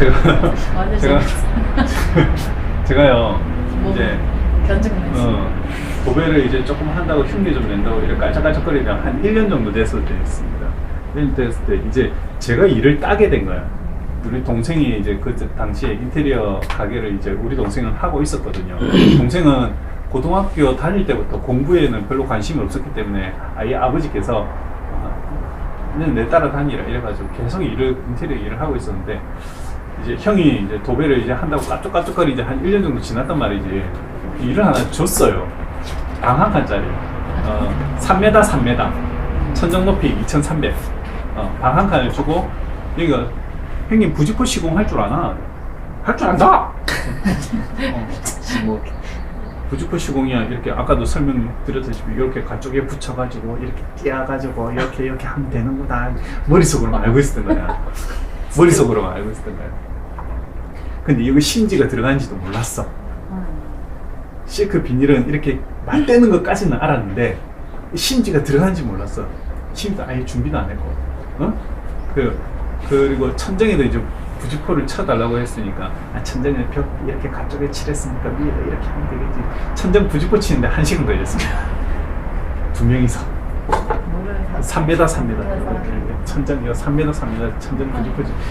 제가 제가 제가요 뭐, 이제 견증냈어. 어, 도배를 이제 조금 한다고 흉내 좀 낸다고 이렇게 깔짝깔짝거리다 한 1년 정도 됐을 때 있습니다. 1년 됐을 때 이제 제가 일을 따게 된 거야. 우리 동생이 이제 그 당시에 인테리어 가게를 이제 우리 동생은 하고 있었거든요. 동생은 고등학교 다닐 때부터 공부에는 별로 관심이 없었기 때문에 아예 아버지께서 어, 내 따라 다니라 이래가지고 계속 일을 인테리어 일을 하고 있었는데 이제 형이 이제 도배를 이제 한다고 까쪽까쪽거리 이제 한 1년 정도 지났단 말이지. 일을 하나 줬어요. 방 한 칸짜리. 어, 3m, 3m. 천정 높이 2300. 어, 방 한 칸을 주고, 여기가, 형님 부직포 시공 할 줄 아나? 할 줄 안다! 어, 뭐, 부직포 시공이야. 이렇게 아까도 설명드렸다시피 이렇게 가쪽에 붙여가지고, 이렇게 띄어가지고, 이렇게, 이렇게 하면 되는구나. 머릿속으로만 알고 있었던 거야. 머릿속으로만 알고 있었던 거야. 근데 이거 심지가 들어간지도 몰랐어. 실크 비닐은 이렇게 맞대는 것까지는 알았는데 심지가 들어간지 몰랐어. 심지도 아예 준비도 안 했고, 어? 그 그리고 천장에도 이제 부직포를 쳐달라고 했으니까 아, 천장에 벽 이렇게 가쪽에 칠했으니까 위에다 이렇게 하면 되겠지. 천장 부직포 치는데 한 시간 걸렸습니다. 두 명이서 뭐를 사- 3m 3m 천장이요 3m 3m 천장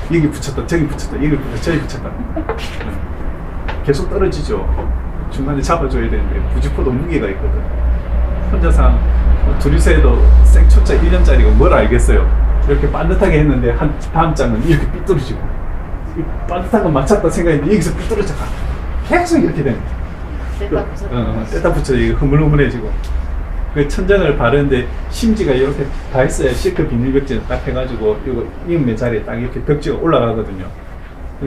치 여기 붙였다 저기 붙였다 여기 붙였다 저기 붙였다. 응. 계속 떨어지죠. 중간에 잡아줘야 되는데 부직포도 무게가 있거든. 혼자서 한뭐 둘이서 해도 생초짜 1년짜리가 뭘 알겠어요. 이렇게 반듯하게 했는데 한 다음 장은 이렇게 삐뚤어지고 이 반듯한 거 맞췄다 생각했는데 여기서 삐뚤어져가 계속 이렇게 되는. 뺐다 부쉈다. 어, 어, 떼다 붙여 이거 흐물흐물해지고 그 천장을 바르는데 심지가 이렇게 다 있어야 실크 비닐 벽지를 딱 해가지고 이거 이음매 자리에 딱 이렇게 벽지가 올라가거든요.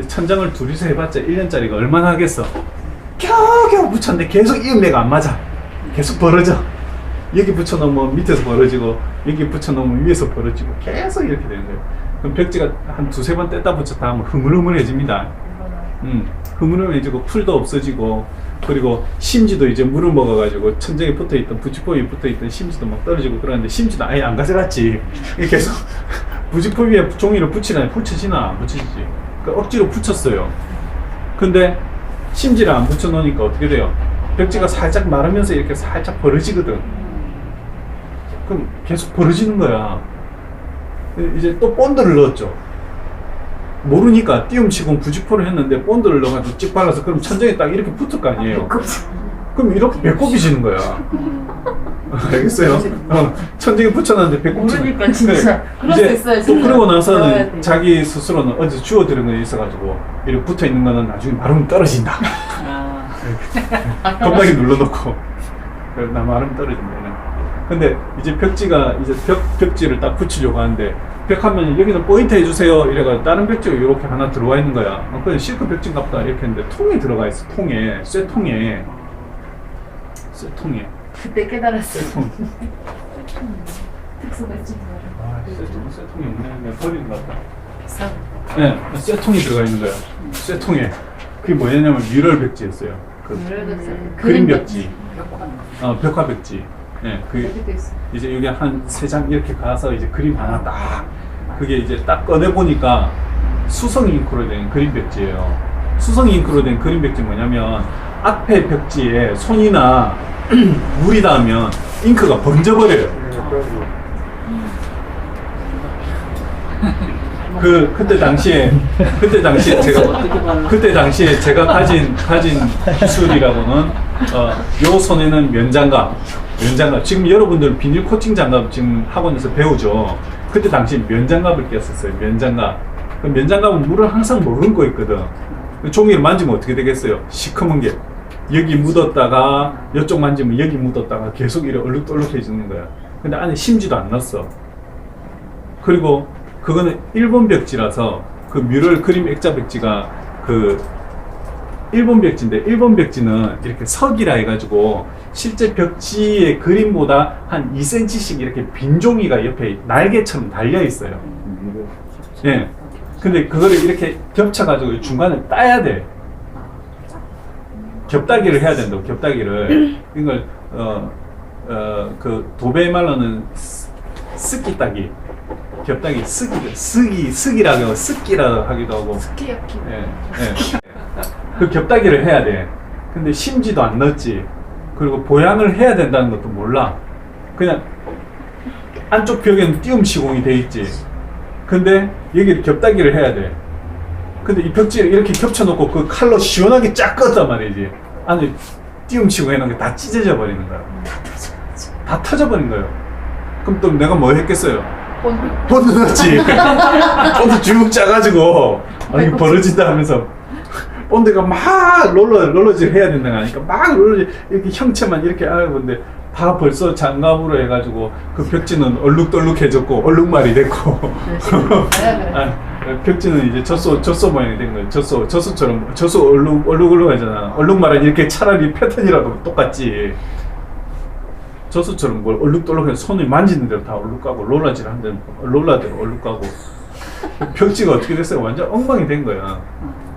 천장을 둘이서 해봤자 1년짜리가 얼마나 하겠어? 겨우겨우 붙였는데 계속 이음매가 안 맞아. 계속 벌어져. 여기 붙여놓으면 밑에서 벌어지고 여기 붙여놓으면 위에서 벌어지고 계속 이렇게 되는 거예요. 그럼 벽지가 한 두세 번 뗐다 붙였다 하면 흐물흐물해집니다. 음, 흐물흐물해지고 풀도 없어지고 그리고 심지도 이제 물을 먹어가지고 천장에 붙어있던 부직포 위에 붙어있던 심지도 막 떨어지고 그러는데 심지도 아예 안 가져갔지. 계속 부직포 위에 종이를 붙이나 붙여지나 안 붙여지지. 그 억지로 붙였어요. 근데 심지를 안 붙여놓으니까 어떻게 돼요? 벽지가 살짝 마르면서 이렇게 살짝 벌어지거든. 그럼 계속 벌어지는 거야. 이제 또 본드를 넣었죠 모르니까 띄움치고 부직포를 했는데 본드를 넣어가지고 찍 발라서 그럼 천장에 딱 이렇게 붙을 거 아니에요. 그럼 이렇게 배꼽이 지는 거야. 알겠어요? 어, 천장에 붙여놨는데 배꼽 지는 모르니까 진짜. 그럴 수 있어요, 또 진짜. 그러고 배워야 나서는 돼. 자기 스스로는 어디서 주워 들은 거 있어가지고 이렇게 붙어 있는 거는 나중에 마르면 떨어진다. 아. 겁나게 눌러놓고 그래, 나 마르면 떨어진다. 이런. 근데 이제 벽지가 이제 벽 벽지를 딱 붙이려고 하는데 벽하면 여기는 포인트 해주세요 이래가 다른 벽지가 이렇게 하나 들어와 있는 거야. 어, 그냥 실크 벽지인갑다 이렇게 했는데 통에 들어가 있어. 통에 쇠통에 쇠통에 그때 깨달았어. 쇠통. 특수가 있지. 아, 쇠통 쇠통이 없네. 내가 버리는 것 같다. 사. 네, 쇠통이 들어가 있는 거야. 쇠통에 그게 뭐냐면 뮤럴 벽지였어요. 그 음. 그림 벽지. 어, 벽화 벽지. 예, 그 여기도 있어. 이제 여기 한 세 장 이렇게 가서 이제 그림 하나 딱 그게 이제 딱 꺼내 보니까 수성 잉크로 된 그림 벽지예요. 수성 잉크로 된 그림 벽지 뭐냐면 앞에 벽지에 손이나 물이 닿으면 잉크가 번져버려요. 그 그때 당시에 그때 당시에 제가 그때 당시에 제가 가진 가진 기술이라고는 어 요 손에는 면장갑 면장갑 지금 여러분들 비닐 코팅 장갑 지금 학원에서 배우죠. 그때 당시 면장갑을 꼈었어요. 면장갑. 그 면장갑은 물을 항상 머금고 있거든. 그 종이를 만지면 어떻게 되겠어요? 시커먼 게 여기 묻었다가 이쪽 만지면 여기 묻었다가 계속 이렇게 얼룩덜룩해지는 거야. 근데 안에 심지도 안 났어. 그리고 그거는 일본 벽지라서 그 뮤럴 그림 액자 벽지가 그 일본 벽지인데 일본 벽지는 이렇게 석이라 해가지고 실제 벽지의 그림보다 한 2cm씩 이렇게 빈 종이가 옆에 날개처럼 달려 있어요. 예. 근데 그거를 이렇게 겹쳐가지고 중간을 따야 돼. 겹다기를 해야 된다고 겹다기를 이걸 어어그 도배 말로는 스- 스키 따기 겹당이 쓰기 쓰기 쓰기라고 쓰기라 하기도 하고 스키야키. 예, 예. 그 겹다기를 해야 돼. 근데 심지도 안 넣었지. 그리고 보양을 해야 된다는 것도 몰라. 그냥 안쪽 벽에는 띄움 시공이 돼 있지. 근데 여기를 겹다기를 해야 돼. 근데 이 벽지를 이렇게 겹쳐놓고 그 칼로 시원하게 쫙 껐단 말이지. 안에 띄움 시공 해놓은 게 다 찢어져 버리는 거야. 다 터져버린 거예요. 그럼 또 내가 뭐 했겠어요? 본드. 본드 넣었지. 본드 주먹 짜가지고 아 이거 벌어진다 하면서 본드가 막 롤러 롤러질 해야 된다고 하니까 막 롤러질 이렇게 형체만 이렇게 알고 근데 다 벌써 장갑으로 해가지고 그 벽지는 얼룩덜룩해졌고 얼룩말이 됐고 네, 아, 벽지는 이제 젖소 젖소 모양이 된 거예요. 젖소 젖소처럼 젖소 얼룩 얼룩얼룩하잖아. 얼룩말은 이렇게 차라리 패턴이라도 똑같지. 젖소처럼 뭘 얼룩덜룩해서 손을 만지는 대로 다 얼룩가고 롤라질 한 대로 롤라대로 얼룩가고 벽지가 어떻게 됐어요? 완전 엉망이 된 거야.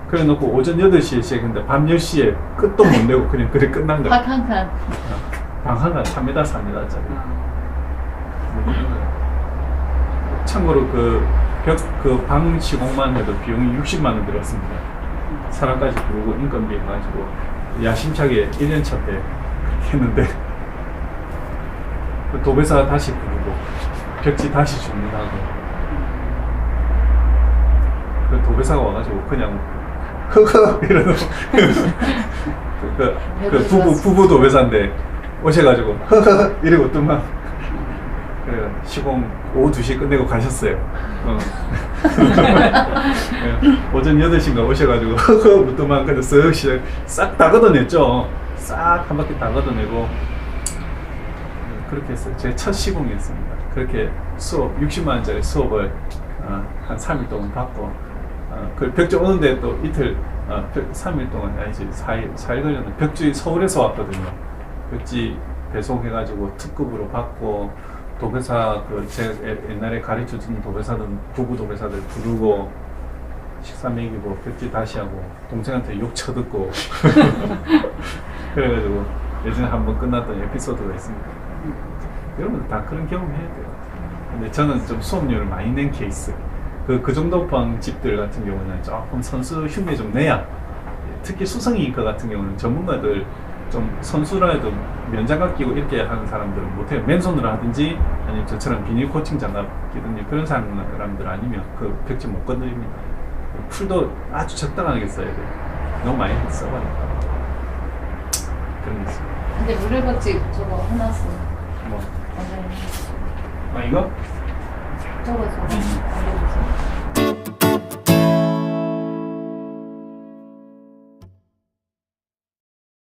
그래 놓고 오전 8시에 시작했는데 밤 10시에 끝도 못 내고 그냥 그래 끝난 거야. 한 칸. 방 하나 3m 3m짜리. 참고로 그 벽 그 방 시공만 해도 비용이 60만 원 들었습니다. 사람까지 부르고 인건비 해가지고 야심차게 1년 차 때 그렇게 했는데 그 도배사 다시 부르고 벽지 다시 주문하고 그 도배사가 와가지고 그냥 허허 이러는 그, 그, 그 부부 부부 도배사인데 오셔가지고 허허 이러고 또막 그래 시공 오후 2시에 끝내고 가셨어요. 어. 예, 오전 8시인가 오셔가지고 허허 부터만 그냥 쓱 시작 싹다 걷어냈죠. 싹 한 바퀴 다 걷어내고 그렇게 했어요. 제 첫 시공이었습니다. 그렇게 수업 60만 원짜리 수업을 어, 한 3일 동안 받고 어, 그 벽지 오는데 또 이틀 어, 벽, 3일 동안 아니지 4일 4일 걸렸는데 벽지 서울에서 왔거든요. 벽지 배송해가지고 특급으로 받고 도배사 그 예- 옛날에 가르쳐 준 도배사들 부부 도배사들 부르고 식사 먹이고 벽지 다시 하고 동생한테 욕 쳐듣고 그래가지고 예전에 한번 끝났던 에피소드가 있습니다. 여러분 다 그런 경험 해야 돼요. 근데 저는 좀 수업료를 많이 낸 케이스. 그, 그 정도 방 집들 같은 경우는 조금 선수 흉내 좀 내야. 특히 수성이과 같은 경우는 전문가들 좀 선수라 해도 면장갑 끼고 이렇게 하는 사람들은 못해요. 맨손으로 하든지 아니면 저처럼 비닐 코팅 장갑 끼든지 그런 사람들 아니면 그 벽지 못 건드립니다. 풀도 아주 적당하게 써야 돼요. 너무 많이 써버리니까. 그런 게 있어요. 근데 물레박지 저거 하나 써. 뭐, 완전 아, 이거? Ну, вот,